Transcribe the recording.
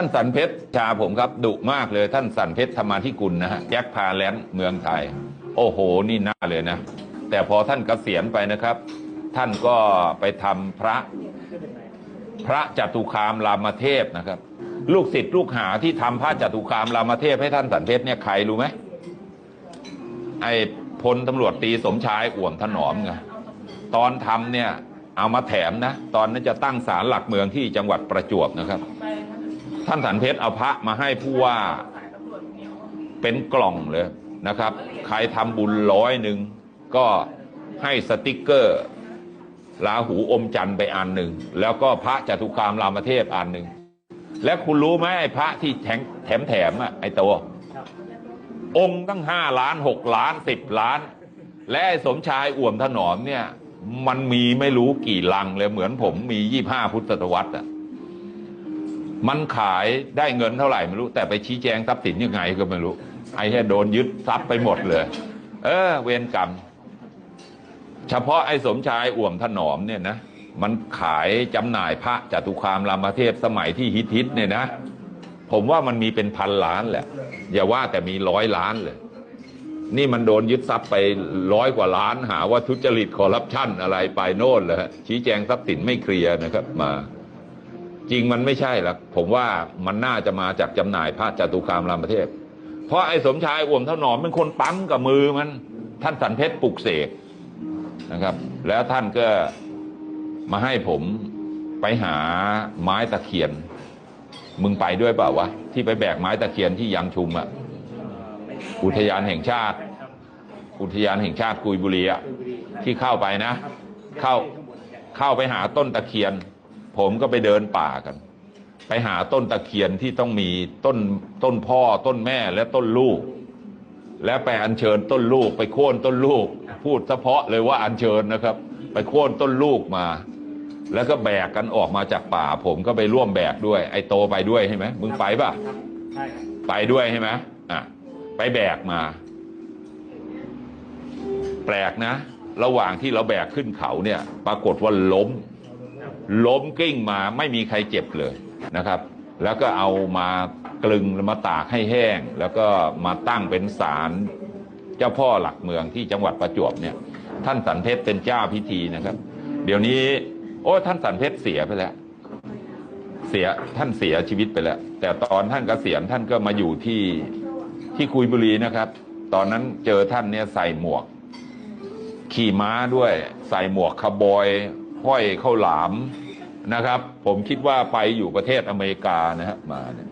ท่านสันเพชรชาผมครับดุมากเลยท่านสันเพชรธรรมาธิกุลนะฮะแจ็คพาแลนด์เมืองไทย โอ้โห นี่น่าเลยนะ แต่พอท่านเกษียณไปนะครับ ท่านก็ไปทำพระ พระจตุคามรามเทพนะครับ ลูกศิษย์ลูกหาที่ทำพระจตุคามรามเทพให้ท่านสันเพชรเนี่ยใครรู้ไหมไอ้พลตำรวจตีสมชายอ่วมถนอมไงตอนทำเนี่ยเอามาแถมนะ ตอนนั้นจะตั้งศาลหลักเมืองที่จังหวัดประจวบนะครับ ท่านสันเพชรเอาพระมาให้ผู้ว่าเป็นกล่องเลยนะครับ ใครทำบุญร้อยหนึ่งก็ให้สติกเกอร์ลาหูอมจันไปอันหนึ่ง แล้วก็พระจตุคามรามเทพอันหนึ่ง และคุณรู้ไหมไอ้พระที่แถมแถมแถมอะไอ้ตัว องค์ตั้งห้าล้านหกล้านสิบล้าน และไอ้สมชายอ่วมถนอมเนี่ย มันมีไม่รู้กี่ลังเลยเหมือนผมมียี่ห้าพุทธศตวรรษอะ มันขายได้เงินเท่าไหร่ไม่รู้ แต่ไปชี้แจงทรัพย์สินยังไงก็ไม่รู้ ไอ้แค่โดนยึดทรัพย์ไปหมดเลย เออ เวรกรรม เฉพาะไอ้สมชายอ่วมถนอมเนี่ยนะมันขายจำหน่ายพระจตุคามรามเทพสมัยที่ฮิตฮิตเนี่ยนะ ผมว่ามันมีเป็นพันล้านแหละ อย่าว่าแต่มีร้อยล้านเลย นี่มันโดนยึดทรัพย์ไปร้อยกว่าล้านหาว่าทุจริตคอร์รัปชันอะไรไปโน่นเลยชี้แจงทรัพย์สินไม่เคลียร์นะครับมา จริงมันไม่ใช่หรอกผมว่ามันน่าจะมาจากจำหน่ายพระจตุคามรามเทพ เพราะไอ้สมชายอ่วมเท่าหนอมเป็นคนปั๊มกับมือมัน ท่านสันเพชรปลุกเสกนะครับ แล้วท่านก็มาให้ผมไปหาไม้ตะเคียน มึงไปด้วยเปล่าวะ ที่ไปแบกไม้ตะเคียนที่ยังชุมอะอุทยานแห่งชาติ อุทยานแห่งชาติกุยบุรีอะที่เข้าไปนะ เข้าเข้าไปหาต้นตะเคียน ผมก็ไปเดินป่ากัน ไปหาต้นตะเคียนที่ต้องมีต้นต้นพ่อต้นแม่และต้นลูก และไปอัญเชิญต้นลูก ไปโค่นต้นลูก พูดเฉพาะเลยว่าอัญเชิญนะครับ ไปโค่นต้นลูกมา แล้วก็แบกกันออกมาจากป่า ผมก็ไปร่วมแบกด้วย ไอ้โตไปด้วยใช่ไหมมึงไปป่ะใช่ไปด้วยใช่ไหมอะไปแบกมา แปลกนะ ระหว่างที่เราแบกขึ้นเขาเนี่ย ปรากฏว่าล้ม ล้มกิ้งมาไม่มีใครเจ็บเลยนะครับ แล้วก็เอามากลึงแล้วมาตากให้แห้ง แล้วก็มาตั้งเป็นศาลเจ้าพ่อหลักเมืองที่จังหวัดประจวบเนี่ย ท่านสันเพชรเป็นเจ้าพิธีนะครับ เดี๋ยวนี้ โอ้ท่านสันเพชรเสียไปแล้ว เสียท่านเสียชีวิตไปแล้ว แต่ตอนท่านกเกษียณท่านก็มาอยู่ที่ที่คุยบุรีนะครับ ตอนนั้นเจอท่านเนี่ยใส่หมวก ขี่ม้าด้วย ใส่หมวกคาบอย ห้อยข้าวหลามนะครับ ผมคิดว่าไปอยู่ประเทศอเมริกานะฮะมาเนี่ย